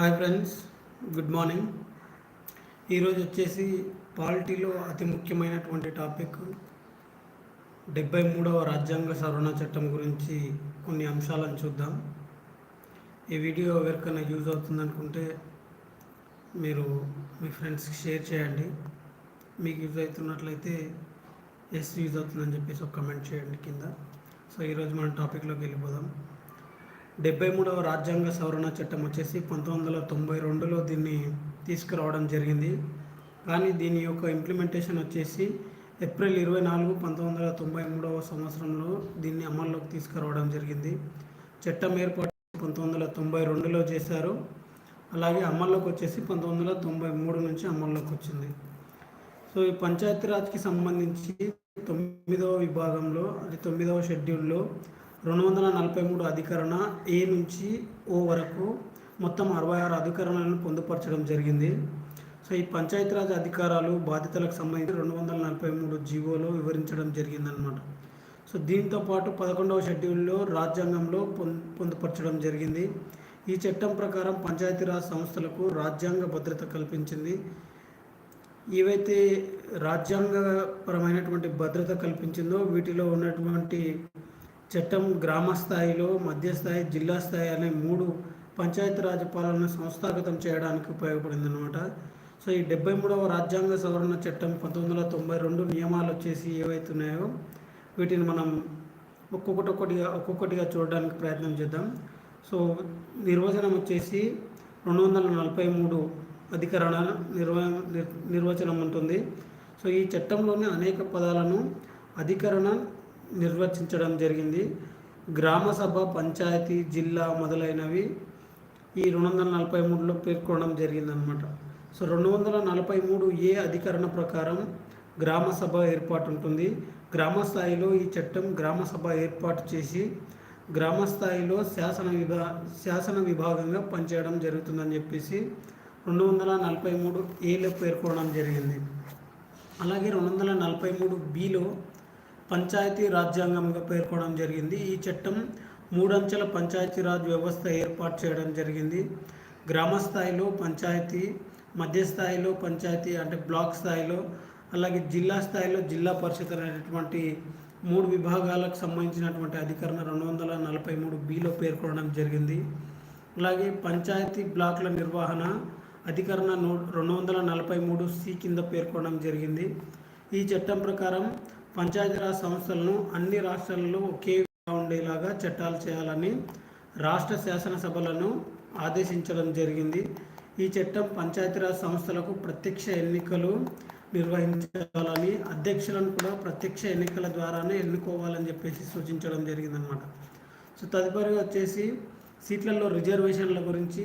Hi friends good morning. ఈరోజు వచ్చేసి పాలిటీలో అతి ముఖ్యమైనటువంటి టాపిక్ డెబ్బై మూడవ రాజ్యాంగ సవరణ చట్టం గురించి కొన్ని అంశాలను చూద్దాం. ఈ వీడియో ఎవరికైనా యూజ్ అవుతుంది అనుకుంటే మీరు మీ ఫ్రెండ్స్కి షేర్ చేయండి. మీకు యూజ్ అవుతున్నట్లయితే ఎస్ యూజ్ అవుతుందని చెప్పేసి ఒక కమెంట్ చేయండి కింద. సో ఈరోజు మన టాపిక్లోకి వెళ్ళిపోదాం. డెబ్బై మూడవ రాజ్యాంగ సవరణ చట్టం వచ్చేసి పంతొమ్మిది వందల తొంభై రెండులో దీన్ని తీసుకురావడం జరిగింది. కానీ దీని యొక్క ఇంప్లిమెంటేషన్ వచ్చేసి ఏప్రిల్ ఇరవై నాలుగు పంతొమ్మిది వందల తొంభై మూడవ సంవత్సరంలో దీన్ని అమల్లోకి తీసుకురావడం జరిగింది. చట్టం ఏర్పాటు పంతొమ్మిది వందల తొంభై రెండులో చేశారు. అలాగే అమల్లోకి వచ్చేసి పంతొమ్మిది వందల తొంభై మూడు నుంచి అమల్లోకి వచ్చింది. సో ఈ పంచాయతీరాజ్కి సంబంధించి తొమ్మిదవ విభాగంలో అది తొమ్మిదవ షెడ్యూల్లో రెండు వందల నలభై మూడు అధికరణ ఏ నుంచి ఓ వరకు మొత్తం అరవై ఆరు అధికరణలను పొందుపరచడం జరిగింది. సో ఈ పంచాయతీరాజ్ అధికారాలు బాధ్యతలకు సంబంధించి రెండు వందల నలభై మూడు జీవోలో వివరించడం జరిగిందనమాట సో దీంతో పాటు పదకొండవ షెడ్యూల్లో రాజ్యాంగంలో పొం పొందుపరచడం జరిగింది. ఈ చట్టం ప్రకారం పంచాయతీరాజ్ సంస్థలకు రాజ్యాంగ భద్రత కల్పించింది. ఏవైతే రాజ్యాంగపరమైనటువంటి భద్రత కల్పించిందో వీటిలో ఉన్నటువంటి చట్టం గ్రామ స్థాయిలో మధ్యస్థాయి జిల్లా స్థాయి అనే మూడు పంచాయతీరాజ్ పాలన సంస్థాగతం చేయడానికి ఉపయోగపడింది అనమాట సో ఈ డెబ్బై మూడవ రాజ్యాంగ సవరణ చట్టం పంతొమ్మిది వందల తొంభై రెండు నియమాలు వచ్చేసి ఏవైతే ఉన్నాయో వీటిని మనం ఒక్కొక్కటి ఒక్కొక్కటిగా ఒక్కొక్కటిగా చూడడానికి ప్రయత్నం చేద్దాం. సో నిర్వచనం వచ్చేసి రెండు వందల నలభై మూడు అధికరణ నిర్వ నిర్వచనం ఉంటుంది. సో ఈ చట్టంలోని అనేక పదాలను అధికరణ నిర్వచించడం జరిగింది. గ్రామ సభ పంచాయతీ జిల్లా మొదలైనవి ఈ రెండు వందల నలభై మూడులో పేర్కొనడం జరిగిందనమాట సో రెండు వందల నలభై మూడు ఏ అధికరణ ప్రకారం గ్రామ సభ ఏర్పాటు ఉంటుంది గ్రామ స్థాయిలో ఈ చట్టం గ్రామ సభ ఏర్పాటు చేసి గ్రామ స్థాయిలో శాసన విభా శాసన విభాగంగా పనిచేయడం జరుగుతుందని చెప్పేసి రెండు వందల నలభై మూడు ఏలో పేర్కొనడం జరిగింది. అలాగే రెండు వందల నలభై మూడు బిలో పంచాయతీ రాజ్యాంగంగా పేర్కొనడం జరిగింది. ఈ చట్టం మూడంచెల పంచాయతీరాజ్ వ్యవస్థ ఏర్పాటు చేయడం జరిగింది. గ్రామ స్థాయిలో పంచాయతీ మధ్య స్థాయిలో పంచాయతీ అంటే బ్లాక్ స్థాయిలో అలాగే జిల్లా స్థాయిలో జిల్లా పరిషత్ అనేటువంటి మూడు విభాగాలకు సంబంధించినటువంటి అధికరణ రెండు వందల నలభై మూడు బిలో పేర్కొనడం జరిగింది. అలాగే పంచాయతీ బ్లాక్ల నిర్వహణ అధికరణ నూ రెండు వందల నలభై మూడు సి కింద పేర్కొనడం జరిగింది. ఈ చట్టం ప్రకారం పంచాయతీరాజ్ సంస్థలను అన్ని రాష్ట్రాలలో ఒకే ఉండేలాగా చట్టాలు చేయాలని రాష్ట్ర శాసనసభలను ఆదేశించడం జరిగింది. ఈ చట్టం పంచాయతీరాజ్ సంస్థలకు ప్రత్యక్ష ఎన్నికలు నిర్వహించాలని అధ్యక్షులను కూడా ప్రత్యక్ష ఎన్నికల ద్వారానే ఎన్నుకోవాలని చెప్పేసి సూచించడం జరిగిందనమాట సో తదుపరి వచ్చేసి సీట్లలో రిజర్వేషన్ల గురించి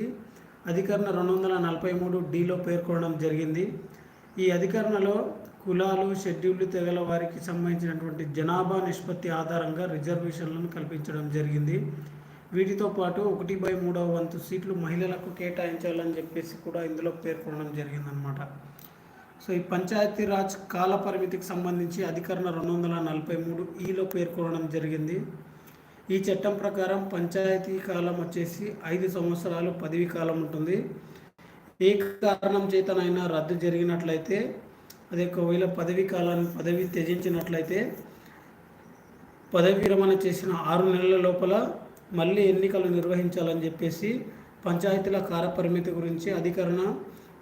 అధికరణ రెండు వందల నలభై మూడు డిలో పేర్కొనడం జరిగింది. ఈ అధికరణలో కులాలు షెడ్యూల్డ్ తెగల వారికి సంబంధించినటువంటి జనాభా నిష్పత్తి ఆధారంగా రిజర్వేషన్లను కల్పించడం జరిగింది. వీటితో పాటు ఒకటి బై మూడవ వంతు సీట్లు మహిళలకు కేటాయించాలని చెప్పేసి కూడా ఇందులో పేర్కొనడం జరిగిందనమాట సో ఈ పంచాయతీరాజ్ కాల పరిమితికి సంబంధించి అధికరణ రెండు వందల నలభై మూడు ఈలో పేర్కొనడం జరిగింది. ఈ చట్టం ప్రకారం పంచాయతీ కాలం వచ్చేసి ఐదు సంవత్సరాలు పదవి కాలం ఉంటుంది. ఏ కారణం చేతనైనా రద్దు జరిగినట్లయితే అది ఒకవేళ పదవి కాలాన్ని పదవి త్యజించినట్లయితే పదవి విరమణ చేసిన ఆరు నెలల లోపల మళ్ళీ ఎన్నికలు నిర్వహించాలని చెప్పేసి పంచాయతీల కాలపరిమితి గురించి అధికరణ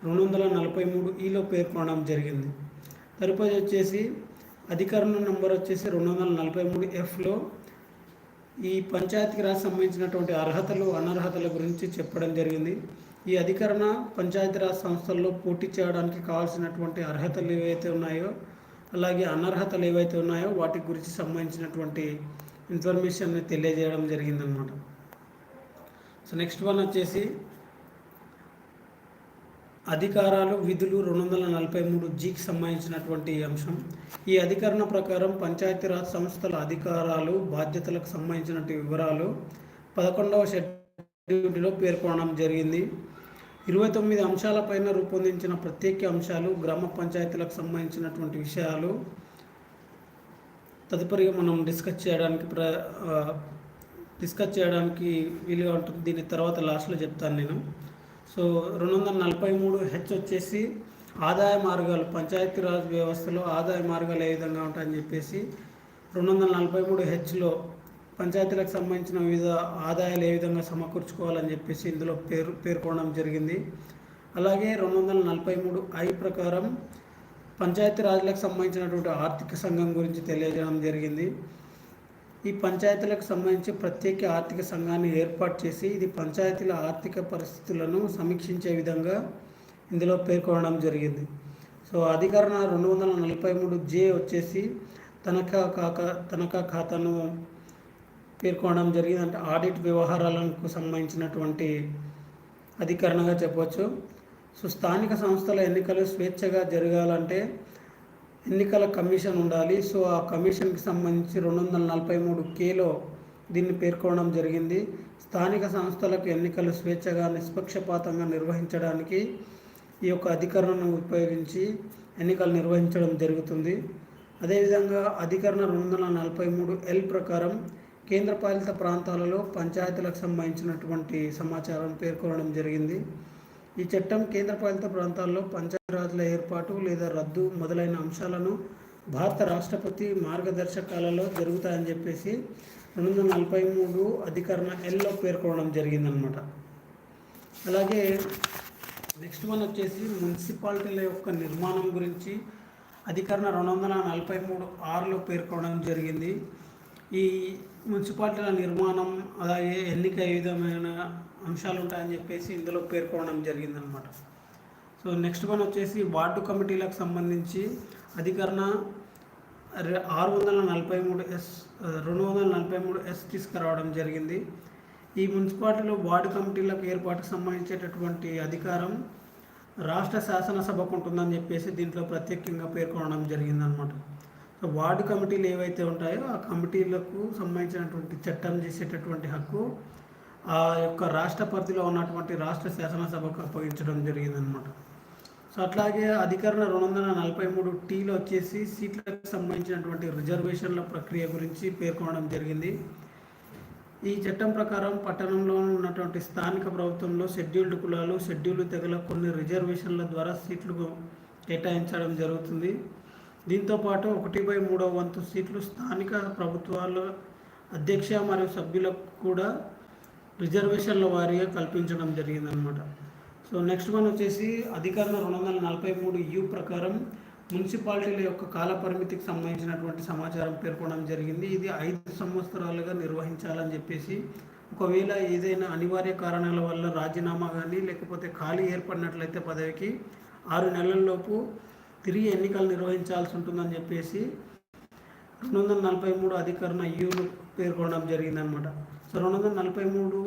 రెండు వందల నలభై మూడు ఈలో పేర్కొనడం జరిగింది. తదుపరి వచ్చేసి అధికరణ నంబర్ వచ్చేసి రెండు వందల నలభై మూడు ఎఫ్లో ఈ పంచాయతీకి రాజు సంబంధించినటువంటి అర్హతలు అనర్హతల గురించి చెప్పడం జరిగింది. ఈ అధికరణ పంచాయతీరాజ్ సంస్థల్లో పోటీ చేయడానికి కావాల్సినటువంటి అర్హతలు ఏవైతే ఉన్నాయో అలాగే అనర్హతలు ఏవైతే ఉన్నాయో వాటి గురించి సంబంధించినటువంటి ఇన్ఫర్మేషన్ని తెలియజేయడం జరిగిందనమాట సో నెక్స్ట్ వన్ వచ్చేసి అధికారాలు విధులు రెండు వందల నలభై మూడు జీకి సంబంధించినటువంటి అంశం. ఈ అధికరణ ప్రకారం పంచాయతీరాజ్ సంస్థల అధికారాలు బాధ్యతలకు సంబంధించినటువంటి వివరాలు పదకొండవ షెడ్యూల్లో పేర్కొనడం జరిగింది. ఇరవై తొమ్మిది అంశాలపైన రూపొందించిన ప్రత్యేక అంశాలు గ్రామ పంచాయతీలకు సంబంధించినటువంటి విషయాలు తదుపరిగా మనం డిస్కస్ చేయడానికి ప్ర డిస్కస్ చేయడానికి వీలుగా ఉంటుంది. దీని తర్వాత లాస్ట్లో చెప్తాను నేను. సో రెండు వందల నలభై మూడు హెచ్ వచ్చేసి ఆదాయ మార్గాలు పంచాయతీరాజ్ వ్యవస్థలో ఆదాయ మార్గాలు ఏ విధంగా ఉంటాయని చెప్పేసి రెండు వందల నలభై మూడు హెచ్లో పంచాయతీలకు సంబంధించిన వివిధ ఆదాయాలు ఏ విధంగా సమకూర్చుకోవాలని చెప్పేసి ఇందులో పేరు పేర్కొనడం జరిగింది. అలాగే రెండు వందల నలభై మూడు ఐ ప్రకారం పంచాయతీ రాజులకు సంబంధించినటువంటి ఆర్థిక సంఘం గురించి తెలియజేయడం జరిగింది. ఈ పంచాయతీలకు సంబంధించి ప్రత్యేక ఆర్థిక సంఘాన్ని ఏర్పాటు చేసి ఇది పంచాయతీల ఆర్థిక పరిస్థితులను సమీక్షించే విధంగా ఇందులో పేర్కొనడం జరిగింది. సో అధికరణ రెండు వందల నలభై మూడు జే వచ్చేసి తనఖా కాక తనఖా ఖాతాను పేర్కొనడం జరిగింది అంటే ఆడిట్ వ్యవహారాలకు సంబంధించినటువంటి అధికరణగా చెప్పవచ్చు. సో స్థానిక సంస్థల ఎన్నికలు స్వేచ్ఛగా జరగాలంటే ఎన్నికల కమిషన్ ఉండాలి. సో ఆ కమిషన్కి సంబంధించి రెండు వందల నలభై మూడు కేలో దీన్ని పేర్కొనడం జరిగింది. స్థానిక సంస్థలకు ఎన్నికలు స్వేచ్ఛగా నిష్పక్షపాతంగా నిర్వహించడానికి ఈ యొక్క అధికరణను ఉపయోగించి ఎన్నికలు నిర్వహించడం జరుగుతుంది. అదేవిధంగా అధికరణ రెండు వందల నలభై మూడు ఎల్ ప్రకారం కేంద్రపాలిత ప్రాంతాలలో పంచాయతీలకు సంబంధించినటువంటి సమాచారం పేర్కొనడం జరిగింది. ఈ చట్టం కేంద్రపాలిత ప్రాంతాల్లో పంచాయతీరాజుల ఏర్పాటు లేదా రద్దు మొదలైన అంశాలను భారత రాష్ట్రపతి మార్గదర్శకాలలో జరుగుతాయని చెప్పేసి రెండు వందల నలభై మూడు అధికరణ ఎల్లో పేర్కొనడం జరిగిందనమాట అలాగే నెక్స్ట్ వన్ వచ్చేసి మున్సిపాలిటీల యొక్క నిర్మాణం గురించి అధికరణ రెండు వందల నలభై మూడు ఆరులో పేర్కొనడం జరిగింది. ఈ మున్సిపాలిటీల నిర్మాణం అలాగే ఎన్నిక ఏ విధమైన అంశాలు ఉంటాయని చెప్పేసి ఇందులో పేర్కొనడం జరిగిందనమాట సో నెక్స్ట్ వన్ వచ్చేసి వార్డు కమిటీలకు సంబంధించి అధికరణ ఆరు వందల నలభై మూడు ఎస్ రెండు వందల నలభై మూడు ఎస్ తీసుకురావడం జరిగింది. ఈ మున్సిపాలిటీలో వార్డు కమిటీలకు ఏర్పాటుకు సంబంధించేటటువంటి అధికారం రాష్ట్ర శాసనసభకు ఉంటుందని చెప్పేసి దీంట్లో ప్రత్యేకంగా పేర్కొనడం జరిగిందనమాట వార్డు కమిటీలు ఏవైతే ఉంటాయో ఆ కమిటీలకు సంబంధించినటువంటి చట్టం చేసేటటువంటి హక్కు ఆ యొక్క రాష్ట్ర పరిధిలో ఉన్నటువంటి రాష్ట్ర శాసనసభకు అప్పగించడం జరిగిందనమాట సో అట్లాగే అధికరణ రెండు వందల నలభై మూడు టీలో వచ్చేసి సీట్లకు సంబంధించినటువంటి రిజర్వేషన్ల ప్రక్రియ గురించి పేర్కొనడం జరిగింది. ఈ చట్టం ప్రకారం పట్టణంలో ఉన్నటువంటి స్థానిక ప్రభుత్వంలో షెడ్యూల్డ్ కులాలు షెడ్యూల్డ్ తెగల కొన్ని రిజర్వేషన్ల ద్వారా సీట్లు కేటాయించడం జరుగుతుంది. దీంతో పాటు ఒకటి బై మూడో వంతు సీట్లు స్థానిక ప్రభుత్వాల అధ్యక్ష మరియు సభ్యులకు కూడా రిజర్వేషన్ల వారీగా కల్పించడం జరిగిందనమాట సో నెక్స్ట్ వన్ వచ్చేసి అధికరణ రెండు వందల నలభై మూడు యు ప్రకారం మున్సిపాలిటీల యొక్క కాలపరిమితికి సంబంధించినటువంటి సమాచారం పేర్కొనడం జరిగింది. ఇది ఐదు సంవత్సరాలుగా నిర్వహించాలని చెప్పేసి ఒకవేళ ఏదైనా అనివార్య కారణాల వల్ల రాజీనామా కానీ లేకపోతే ఖాళీ ఏర్పడినట్లయితే పదవికి ఆరు నెలల్లోపు తిరిగి ఎన్నికలు నిర్వహించాల్సి ఉంటుందని చెప్పేసి రెండు వందల నలభై మూడు అధికరణ యూను పేర్కొనడం జరిగిందనమాట సో రెండు వందల నలభై మూడు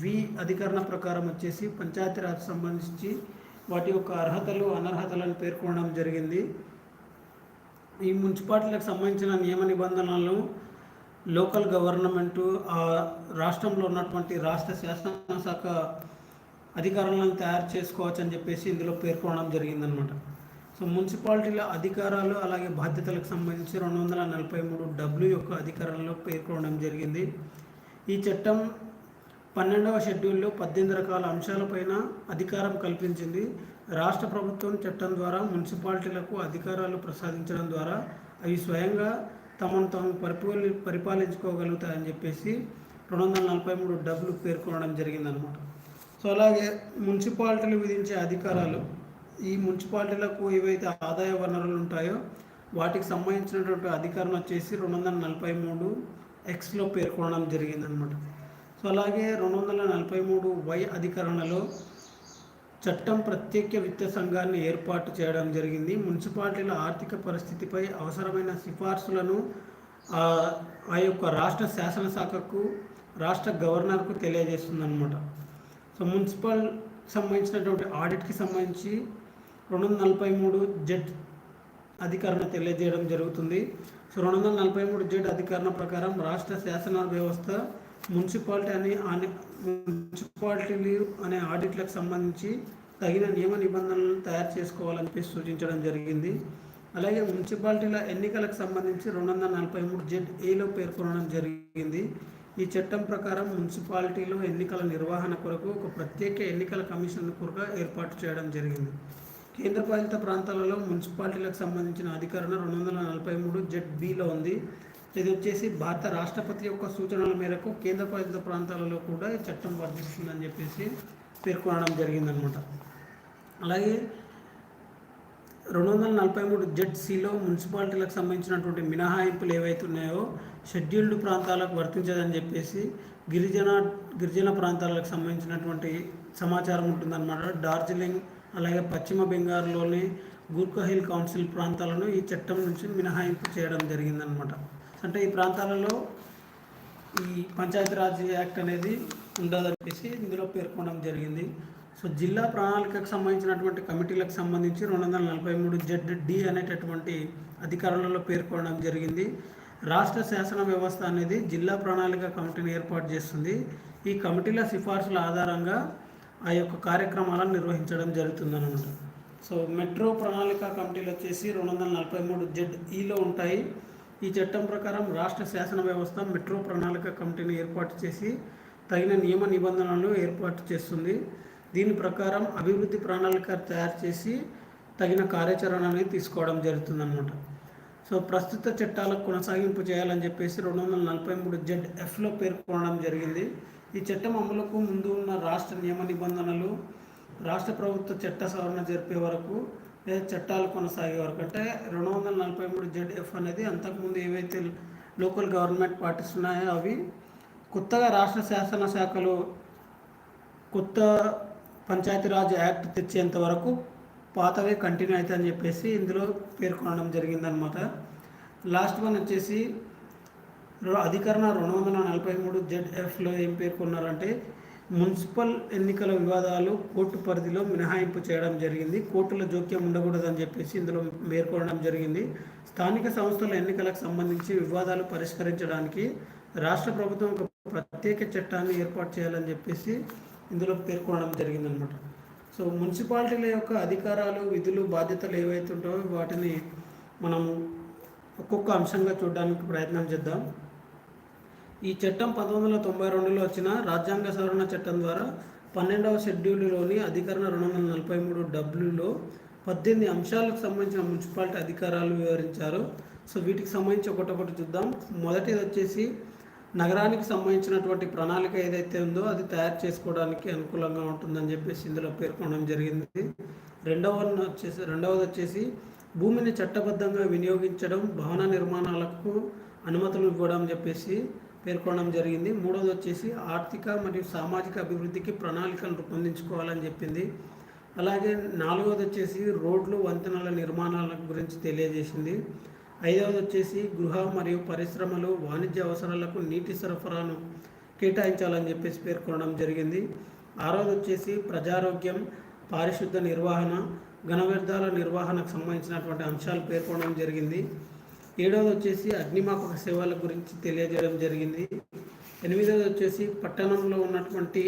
వి అధికరణ ప్రకారం వచ్చేసి పంచాయతీరాజ్ సంబంధించి వాటి యొక్క అర్హతలు అనర్హతలను పేర్కొనడం జరిగింది. ఈ మున్సిపాలిటీలకు సంబంధించిన నియమ నిబంధనలను లోకల్ గవర్నమెంటు ఆ రాష్ట్రంలో ఉన్నటువంటి రాష్ట్ర శాసనశాఖ అధికారాలను తయారు చేసుకోవచ్చని చెప్పేసి ఇందులో పేర్కొనడం జరిగిందనమాట సో మున్సిపాలిటీల అధికారాలు అలాగే బాధ్యతలకు సంబంధించి రెండు వందల నలభై మూడు డబ్ల్యూ యొక్క అధికారంలో పేర్కొనడం జరిగింది. ఈ చట్టం పన్నెండవ షెడ్యూల్లో పద్దెనిమిది రకాల అంశాలపైన అధికారం కల్పించింది. రాష్ట్ర ప్రభుత్వం చట్టం ద్వారా మున్సిపాలిటీలకు అధికారాలు ప్రసాదించడం ద్వారా అవి స్వయంగా తమను తాము పరిపాలి పరిపాలించుకోగలుగుతాయని చెప్పేసి రెండు వందల నలభై మూడు డబ్బులు పేర్కొనడం జరిగిందనమాట సో అలాగే మున్సిపాలిటీలు విధించే అధికారాలు ఈ మున్సిపాలిటీలకు ఏవైతే ఆదాయ వనరులు ఉంటాయో వాటికి సంబంధించినటువంటి అధికారం వచ్చేసి రెండు వందల నలభై మూడు ఎక్స్లో పేర్కొనడం జరిగిందనమాట సో అలాగే రెండు వందల నలభై మూడు వై అధికరణలో చట్టం ప్రత్యేక విత్త సంఘాన్ని ఏర్పాటు చేయడం జరిగింది. మున్సిపాలిటీల ఆర్థిక పరిస్థితిపై అవసరమైన సిఫార్సులను ఆ ఆ యొక్క రాష్ట్ర శాసనశాఖకు రాష్ట్ర గవర్నర్కు తెలియజేస్తుందన్నమాట. సో మున్సిపల్ సంబంధించినటువంటి ఆడిట్కి సంబంధించి రెండు వందల నలభై మూడు జెడ్ అధికారణ తెలియజేయడం జరుగుతుంది. సో రెండు వందల నలభై మూడు జెడ్ అధికారణ ప్రకారం రాష్ట్ర శాసన వ్యవస్థ మున్సిపాలిటీ అని అనే మున్సిపాలిటీలు అనే ఆడిట్లకు సంబంధించి తగిన నియమ నిబంధనలను తయారు చేసుకోవాలని సూచించడం జరిగింది. అలాగే మున్సిపాలిటీల ఎన్నికలకు సంబంధించి రెండు వందల నలభై మూడు జెడ్ ఏలో పేర్కొనడం జరిగింది. ఈ చట్టం ప్రకారం మున్సిపాలిటీలో ఎన్నికల నిర్వహణ కొరకు ఒక ప్రత్యేక ఎన్నికల కమిషన్ కొరకు ఏర్పాటు చేయడం జరిగింది. కేంద్రపాలిత ప్రాంతాలలో మున్సిపాలిటీలకు సంబంధించిన అధికరణ రెండు వందల నలభై మూడు జెడ్ బిలో ఉంది. ఇది వచ్చేసి భారత రాష్ట్రపతి యొక్క సూచనల మేరకు కేంద్రపాలిత ప్రాంతాలలో కూడా చట్టం వర్తిస్తుందని చెప్పేసి పేర్కొనడం జరిగిందనమాట. అలాగే రెండు వందల నలభై మూడు జెడ్ సిలో మున్సిపాలిటీలకు సంబంధించినటువంటి మినహాయింపులు ఏవైతే ఉన్నాయో షెడ్యూల్డ్ ప్రాంతాలకు వర్తించదని చెప్పేసి గిరిజన గిరిజన ప్రాంతాలకు సంబంధించినటువంటి సమాచారం ఉంటుందన్నమాట. డార్జిలింగ్ అలాగే పశ్చిమ బెంగాల్లోని గూర్ఖహిల్ కౌన్సిల్ ప్రాంతాలను ఈ చట్టం నుంచి మినహాయింపు చేయడం జరిగిందనమాట అంటే ఈ ప్రాంతాలలో ఈ పంచాయతీరాజ్ యాక్ట్ అనేది ఉండదనిపేసి ఇందులో పేర్కొనడం జరిగింది. సో జిల్లా ప్రణాళికకు సంబంధించినటువంటి కమిటీలకు సంబంధించి రెండు వందల నలభై మూడు జెడ్ డి అనేటటువంటి అధికారులలో పేర్కొనడం జరిగింది. రాష్ట్ర శాసన వ్యవస్థ అనేది జిల్లా ప్రణాళిక కమిటీని ఏర్పాటు చేస్తుంది. ఈ కమిటీల సిఫార్సుల ఆధారంగా ఆ యొక్క కార్యక్రమాలను నిర్వహించడం జరుగుతుందన్నమాట. సో మెట్రో ప్రణాళిక కమిటీలు వచ్చేసి రెండు వందల నలభై మూడు జెడ్ ఈలో ఉంటాయి. ఈ చట్టం ప్రకారం రాష్ట్ర శాసన వ్యవస్థ మెట్రో ప్రణాళిక కమిటీని ఏర్పాటు చేసి తగిన నియమ నిబంధనలను ఏర్పాటు చేస్తుంది. దీని ప్రకారం అభివృద్ధి ప్రణాళిక తయారు చేసి తగిన కార్యాచరణ అనేది తీసుకోవడం జరుగుతుందన్నమాట. సో ప్రస్తుత చట్టాలకు కొనసాగింపు చేయాలని చెప్పేసి రెండు వందల నలభై మూడు జెడ్ ఎఫ్లో పేర్కొనడం జరిగింది. ఈ చట్టం అమలుకు ముందు ఉన్న రాష్ట్ర నియమ నిబంధనలు రాష్ట్ర ప్రభుత్వ చట్ట సవరణ జరిపే వరకు లేదా చట్టాలు కొనసాగే వరకు. అంటే రెండు వందల నలభై మూడు జెడ్ ఎఫ్ అనేది అంతకుముందు ఏవైతే లోకల్ గవర్నమెంట్ పాటిస్తున్నాయో అవి కొత్తగా రాష్ట్ర శాసన శాఖలో కొత్త పంచాయతీరాజ్ యాక్ట్ తెచ్చేంత వరకు పాతవే కంటిన్యూ అవుతాయని చెప్పేసి ఇందులో పేర్కొనడం జరిగిందనమాట లాస్ట్ వన్ వచ్చేసి అధికరణ రెండు వందల నలభై మూడు జెడ్ఎఫ్లో ఏం పేర్కొన్నారంటే మున్సిపల్ ఎన్నికల వివాదాలు కోర్టు పరిధిలో మినహాయింపు చేయడం జరిగింది. కోర్టుల జోక్యం ఉండకూడదని చెప్పేసి ఇందులో పేర్కొనడం జరిగింది. స్థానిక సంస్థల ఎన్నికలకు సంబంధించి వివాదాలు పరిష్కరించడానికి రాష్ట్ర ప్రభుత్వం ఒక ప్రత్యేక చట్టాన్ని ఏర్పాటు చేయాలని చెప్పేసి ఇందులో పేర్కొనడం జరిగిందనమాట. సో మున్సిపాలిటీల యొక్క అధికారాలు విధులు బాధ్యతలు ఏవైతే ఉంటాయో వాటిని మనం ఒక్కొక్క అంశంగా చూడడానికి ప్రయత్నం చేద్దాం. ఈ చట్టం పంతొమ్మిది వందల తొంభై రెండులో వచ్చిన రాజ్యాంగ సవరణ చట్టం ద్వారా పన్నెండవ షెడ్యూల్లోని అధికరణ రెండు వందల నలభై మూడు డబ్ల్యూలో పద్దెనిమిది అంశాలకు సంబంధించిన మున్సిపాలిటీ అధికారాలు వివరించారు. సో వీటికి సంబంధించి ఒకటొకటి చూద్దాం. మొదటిది వచ్చేసి నగరానికి సంబంధించినటువంటి ప్రణాళిక ఏదైతే ఉందో అది తయారు చేసుకోవడానికి అనుకూలంగా ఉంటుందని చెప్పేసి ఇందులో పేర్కొనడం జరిగింది. రెండవ వచ్చేసి రెండవది వచ్చేసి భూమిని చట్టబద్ధంగా వినియోగించడం భవన నిర్మాణాలకు అనుమతులు ఇవ్వడం చెప్పేసి పేర్కొనడం జరిగింది. మూడోది వచ్చేసి ఆర్థిక మరియు సామాజిక అభివృద్ధికి ప్రణాళికలు రూపొందించుకోవాలని చెప్పింది. అలాగే నాలుగవది వచ్చేసి రోడ్లు వంతెనల నిర్మాణాల గురించి తెలియజేసింది. ఐదవది వచ్చేసి గృహ మరియు పరిశ్రమలు వాణిజ్య అవసరాలకు నీటి సరఫరాను కేటాయించాలని చెప్పేసి పేర్కొనడం జరిగింది. ఆరవది వచ్చేసి ప్రజారోగ్యం పారిశుద్ధ నిర్వహణ ఘన వ్యర్థాల నిర్వహణకు సంబంధించినటువంటి అంశాలు పేర్కొనడం జరిగింది. ఏడవది వచ్చేసి అగ్నిమాపక సేవల గురించి తెలియజేయడం జరిగింది. ఎనిమిదవది వచ్చేసి పట్టణంలో ఉన్నటువంటి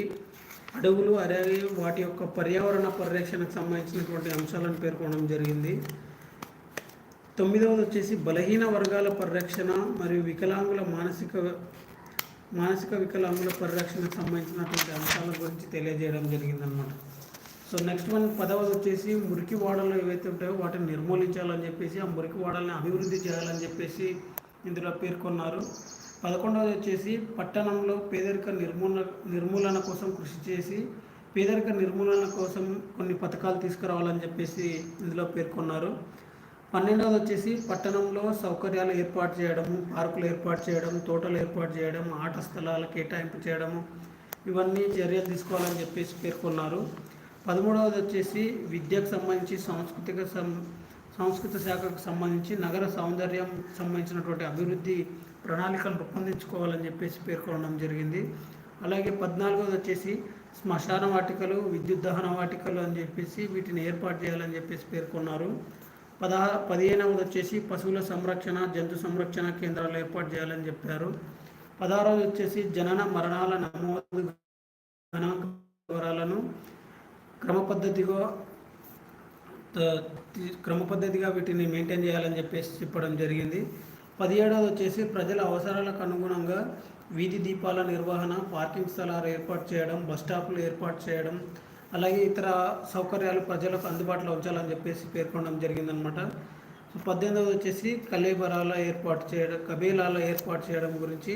అడవులు అలాగే వాటి యొక్క పర్యావరణ పరిరక్షణకు సంబంధించినటువంటి అంశాలను పేర్కొనడం జరిగింది. తొమ్మిదవది వచ్చేసి బలహీన వర్గాల పరిరక్షణ మరియు వికలాంగుల మానసిక మానసిక వికలాంగుల పరిరక్షణకు సంబంధించినటువంటి అంశాల గురించి తెలియజేయడం జరిగిందనమాట సో నెక్స్ట్ వన్ పదవది వచ్చేసి మురికి వాడలు ఏవైతే ఉంటాయో వాటిని నిర్మూలించాలని చెప్పేసి ఆ మురికి వాడల్ని అభివృద్ధి చేయాలని చెప్పేసి ఇందులో పేర్కొన్నారు. పదకొండవది వచ్చేసి పట్టణంలో పేదరిక నిర్మూలన నిర్మూలన కోసం కృషి చేసి పేదరిక నిర్మూలన కోసం కొన్ని పథకాలు తీసుకురావాలని చెప్పేసి ఇందులో పేర్కొన్నారు. పన్నెండవది వచ్చేసి పట్టణంలో సౌకర్యాలు ఏర్పాటు చేయడము పార్కులు ఏర్పాటు చేయడం తోటలు ఏర్పాటు చేయడం ఆట స్థలాల కేటాయింపు చేయడము ఇవన్నీ చర్యలు తీసుకోవాలని చెప్పేసి పేర్కొన్నారు. పదమూడవది వచ్చేసి విద్యకు సంబంధించి సాంస్కృతిక సం సాంస్కృతిక శాఖకు సంబంధించి నగర సౌందర్యం సంబంధించినటువంటి అభివృద్ధి ప్రణాళికలు రూపొందించుకోవాలని చెప్పేసి పేర్కొనడం జరిగింది. అలాగే పద్నాలుగవది వచ్చేసి శ్మశాన వాటికలు విద్యుత్ దహన వాటికలు అని చెప్పేసి వీటిని ఏర్పాటు చేయాలని చెప్పేసి పేర్కొన్నారు. పదహా పదిహేనవది వచ్చేసి పశువుల సంరక్షణ జంతు సంరక్షణ కేంద్రాలు ఏర్పాటు చేయాలని చెప్పారు. పదహారవది వచ్చేసి జనన మరణాల నమోదు గణాంక వివరాలను క్రమ పద్ధతిగా క్రమ పద్ధతిగా వీటిని మెయింటైన్ చేయాలని చెప్పేసి చెప్పడం జరిగింది. పదిహేడవది వచ్చేసి ప్రజల అవసరాలకు అనుగుణంగా వీధి దీపాల నిర్వహణ పార్కింగ్ స్థలాలు ఏర్పాటు చేయడం బస్ స్టాప్లు ఏర్పాటు చేయడం అలాగే ఇతర సౌకర్యాలు ప్రజలకు అందుబాటులో ఉంచాలని చెప్పేసి పేర్కొనడం జరిగిందనమాట. సో పద్దెనిమిదవది వచ్చేసి కలేబరాల ఏర్పాటు చేయడం కబేలాల ఏర్పాటు చేయడం గురించి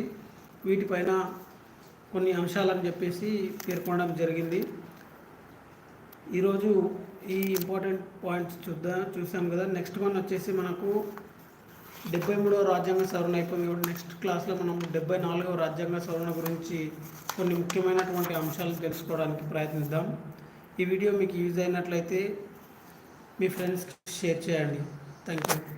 వీటిపైన కొన్ని అంశాలని చెప్పేసి పేర్కొనడం జరిగింది. ఈరోజు ఈ ఇంపార్టెంట్ పాయింట్స్ చూద్దాం చూసాం కదా. నెక్స్ట్ వన్ వచ్చేసి మనకు డెబ్బై మూడవ రాజ్యాంగ సవరణ అయిపోయింది కాబట్టి నెక్స్ట్ క్లాస్లో మనం డెబ్బై నాలుగవ రాజ్యాంగ సవరణ గురించి కొన్ని ముఖ్యమైనటువంటి అంశాలు తెలుసుకోవడానికి ప్రయత్నిద్దాం. ఈ వీడియో మీకు యూజ్ అయినట్లయితే మీ ఫ్రెండ్స్కి షేర్ చేయండి. Thank you